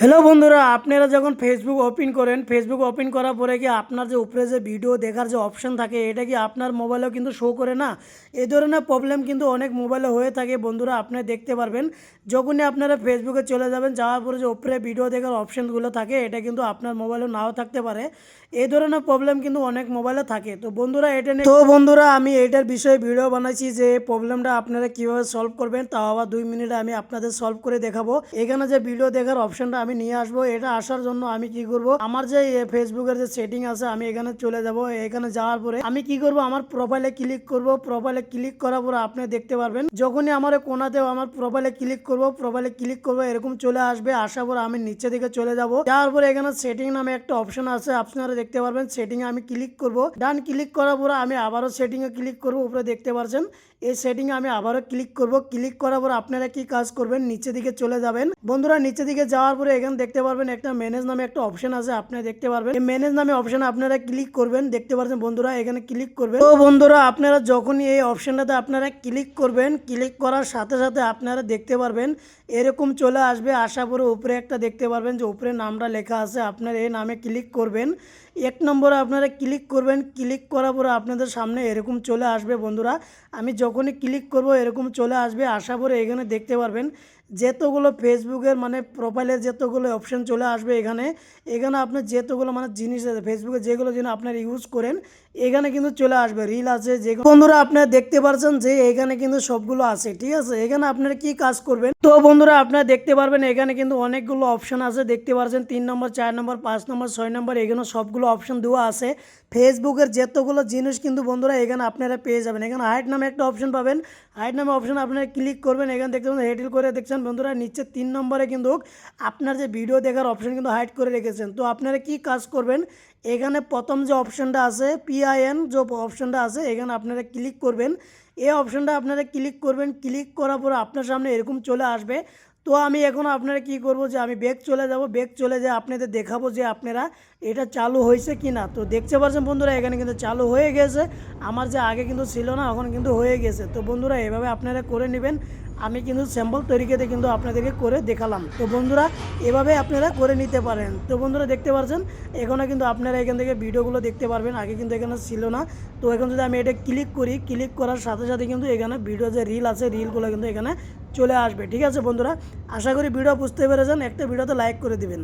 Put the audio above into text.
Hello বন্ধুরা, আপনারা যখন ফেসবুক ওপেন করেন ফেসবুক ওপেন করার পরে কি আপনার যে উপরে যে ভিডিও দেখার যে অপশন থাকে, এটা কি আপনার মোবাইলেও কিন্তু শো করে না? এ ধরনের প্রবলেম কিন্তু অনেক মোবাইলে হয়ে থাকে বন্ধুরা, আপনি দেখতে পারবেন। যখনই আপনারা ফেসবুকে চলে যাবেন, যাওয়ার পরে যে উপরে ভিডিও দেখার অপশনগুলো থাকে, এটা কিন্তু আপনার মোবাইলেও নাও থাকতে পারে। এ ধরনের প্রবলেম কিন্তু অনেক মোবাইলে থাকে। তো বন্ধুরা, এটা নিয়ে তো বন্ধুরা, আমি এটার বিষয়ে ভিডিও বানাইছি যে প্রবলেমটা আপনারা কীভাবে সলভ করবেন, তাও আবার দুই মিনিটে আমি আপনাদের সলভ করে দেখাবো। এখানে যে ভিডিও দেখার অপশনটা আমি নিয়ে আসব, এটা আসার জন্য আমি কি করব? আমার যে ফেসবুকের যে সেটিং আছে, আমি এখানে চলে যাব। এখানে যাওয়ার পরে আমি কি করব? আমার প্রোফাইলে ক্লিক করব। প্রোফাইলে ক্লিক করার পরে আপনি দেখতে পারবেন, যখনই আমার কোনাতেও আমার প্রোফাইলে ক্লিক করব প্রোফাইলে ক্লিক করব, এরকম চলে আসবে। আসার পরে আমি নিচে দিকে চলে যাব। যাওয়ার পরে এখানে সেটিং নামে একটা অপশন আছে, আপনারা দেখতে পারবেন। সেটিং এ আমি ক্লিক করব। ডান ক্লিক করার পরে আমি আবারও সেটিং এ ক্লিক করব, উপরে দেখতে পারছেন। এই সেটিং আমি আবারও ক্লিক করব। ক্লিক করার পর আপনারা কি কাজ করবেন? নিচে দিকে চলে যাবেন। বন্ধুরা, নিচে দিকে যাওয়ার পরে এখানে দেখতে পারবেন একটা ম্যানেজ নামে একটা অপশন আছে আপনারা দেখতে পারবেন। এই ম্যানেজ নামে অপশন আপনারা ক্লিক করবেন, দেখতে পাচ্ছেন বন্ধুরা, এখানে ক্লিক করবেন। তো বন্ধুরা, আপনারা যখনই এই অপশনটাতে আপনারা ক্লিক করবেন ক্লিক করার সাথে সাথে আপনারা দেখতে পারবেন, এরকম চলে আসবে, আশা পরে উপরে একটা দেখতে পারবেন যে উপরে নামটা লেখা আছে, আপনারা এই নামে ক্লিক করবেন। এক নম্বরে আপনারা ক্লিক করবেন ক্লিক করার পরে আপনাদের সামনে এরকম চলে আসবে বন্ধুরা। আমি যখনই ক্লিক করব, এরকম চলে আসবে, আশা পরে এখানে দেখতে পারবেন। যেতগুলো ফেসবুকের মানে প্রোফাইলের যেতগুলো অপশন চলে আসবে এখানে এখানে আপনার যেতগুলো মানে জিনিস আছে ফেসবুকে যেগুলো যেন আপনার ইউজ করেন, এখানে কিন্তু চলে আসবে রিল আছে, যে বন্ধুরা, আপনারা দেখতে পারছেন যে এখানে কিন্তু সবগুলো আছে, ঠিক আছে? এখানে আপনারা কি কাজ করবেন? তো বন্ধুরা, আপনারা দেখতে পারবেন এখানে কিন্তু অনেকগুলো অপশন আছে, দেখতে পারছেন তিন নম্বর, চার নম্বর, পাঁচ নম্বর, ছয় নম্বর, এখানে সবগুলো অপশন দেওয়া আছে। ফেসবুকের যেতগুলো জিনিস কিন্তু বন্ধুরা, এখানে আপনারা পেয়ে যাবেন। এখানে হাইট নামে একটা অপশন পাবেন হাইট নামে অপশন আপনারা ক্লিক করবেন, এখানে দেখতে পাবেন হেডিল করে দেখছেন বন্ধুরা, নিচে তিন নম্বরে কিন্তু আপনার যে ভিডিও দেখার অপশন কিন্তু হাইড করে রেখেছেন। তো আপনারা কি কাজ করবেন? এখানে প্রথম যে অপশনটা আছে পিআইএন যে অপশনটা আছে, এখানে আপনারা ক্লিক করবেন। এই অপশনটা আপনারা ক্লিক করবেন। ক্লিক করার পর আপনার সামনে এরকম চলে আসবে। তো আমি এখন আপনারা কি করব যে আমি ব্যাগ চলে যাব ব্যাগ চলে যায় আপনাদের দেখাবো যে আপনারা এটা চালু হয়েছে কি না। তো দেখতে পাচ্ছেন বন্ধুরা, এখানে কিন্তু চালু হয়ে গেছে। আমার যে আগে কিন্তু ছিল না, এখন কিন্তু হয়ে গেছে। তো বন্ধুরা, এভাবে আপনারা করে নেবেন। আমি কিন্তু স্যাম্পল তরিকাতে কিন্তু আপনাদেরকে করে দেখালাম। তো বন্ধুরা, এভাবে আপনারা করে নিতে পারেন। তো বন্ধুরা, দেখতে পাচ্ছেন এখানে কিন্তু আপনারা এখান থেকে ভিডিওগুলো দেখতে পারবেন। আগে কিন্তু এখানে ছিল না। তো এখন যদি আমি এটা ক্লিক করি ক্লিক করার সাথে সাথে কিন্তু এখানে ভিডিও যে রিল আছে রিলগুলো কিন্তু এখানে চলে আসবে। ঠিক আছে বন্ধুরা? আশা করি ভিডিও বুঝতে পেরেছেন। একটা ভিডিওতে লাইক করে দিবেন।